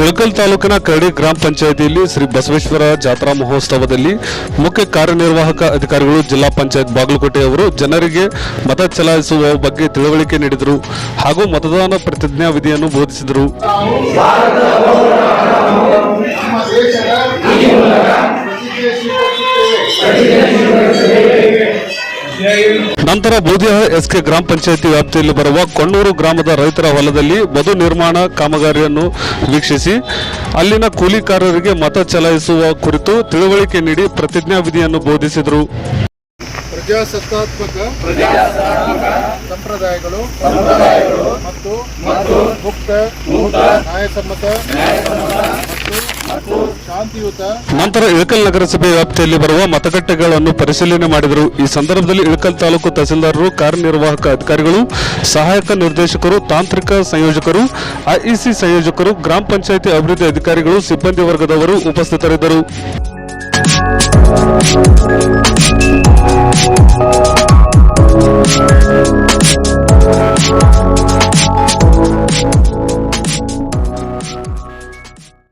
ಇಳಕಲ್ ತಾಲೂಕಿನ ಕರಡಿ ಗ್ರಾಮ ಪಂಚಾಯಿತಿಯಲ್ಲಿ ಶ್ರೀ ಬಸವೇಶ್ವರ ಜಾತ್ರಾ ಮಹೋತ್ಸವದಲ್ಲಿ ಮುಖ್ಯ ಕಾರ್ಯನಿರ್ವಾಹಕ ಅಧಿಕಾರಿಗಳು ಜಿಲ್ಲಾ ಪಂಚಾಯತ್ ಬಾಗಲಕೋಟೆ ಅವರು ಜನರಿಗೆ ಮತ ಚಲಾಯಿಸುವ ಬಗ್ಗೆ ತಿಳುವಳಿಕೆ ನೀಡಿದರು ಹಾಗೂ ಮತದಾನ ಪ್ರತಿಜ್ಞಾ ವಿಧಿಯನ್ನು ಬೋಧಿಸಿದರು. ನಂತರ ಬೂದಿಯ ಎಸ್ಕೆ ಗ್ರಾಮ ಪಂಚಾಯಿತಿ ವ್ಯಾಪ್ತಿಯಲ್ಲಿ ಬರುವ ಕೊಣ್ಣೂರು ಗ್ರಾಮದ ರೈತರ ಹೊಲದಲ್ಲಿ ಮಧು ನಿರ್ಮಾಣ ಕಾಮಗಾರಿಯನ್ನು ವೀಕ್ಷಿಸಿ ಅಲ್ಲಿನ ಕೂಲಿಕಾರರಿಗೆ ಮತ ಚಲಾಯಿಸುವ ಕುರಿತು ತಿಳುವಳಿಕೆ ನೀಡಿ ಪ್ರತಿಜ್ಞಾ ವಿಧಿಯನ್ನು ಬೋಧಿಸಿದರು. ಪ್ರಜಾಸತ್ತಾತ್ಮಕ ಸಂಪ್ರದಾಯಗಳು ಮತ್ತು ಮುಕ್ತ ನ್ಯಾಯಸಮ್ಮತ ನಂತರ ಇಳಕಲ್ ನಗರಸಭೆ ವ್ಯಾಪ್ತಿಯಲ್ಲಿ ಬರುವ ಮತಗಟ್ಟೆಗಳನ್ನು ಪರಿಶೀಲನೆ ಮಾಡಿದರು. ಈ ಸಂದರ್ಭದಲ್ಲಿ ಇಳಕಲ್ ತಾಲೂಕು ತಹಸೀಲ್ದಾರರು, ಕಾರ್ಯನಿರ್ವಾಹಕ ಅಧಿಕಾರಿಗಳು, ಸಹಾಯಕ ನಿರ್ದೇಶಕರು, ತಾಂತ್ರಿಕ ಸಂಯೋಜಕರು, ಐಇಸಿ ಸಂಯೋಜಕರು, ಗ್ರಾಮ ಪಂಚಾಯಿತಿ ಅಭಿವೃದ್ಧಿ ಅಧಿಕಾರಿಗಳು, ಸಿಬ್ಬಂದಿ ವರ್ಗದವರು ಉಪಸ್ಥಿತರಿದ್ದರು.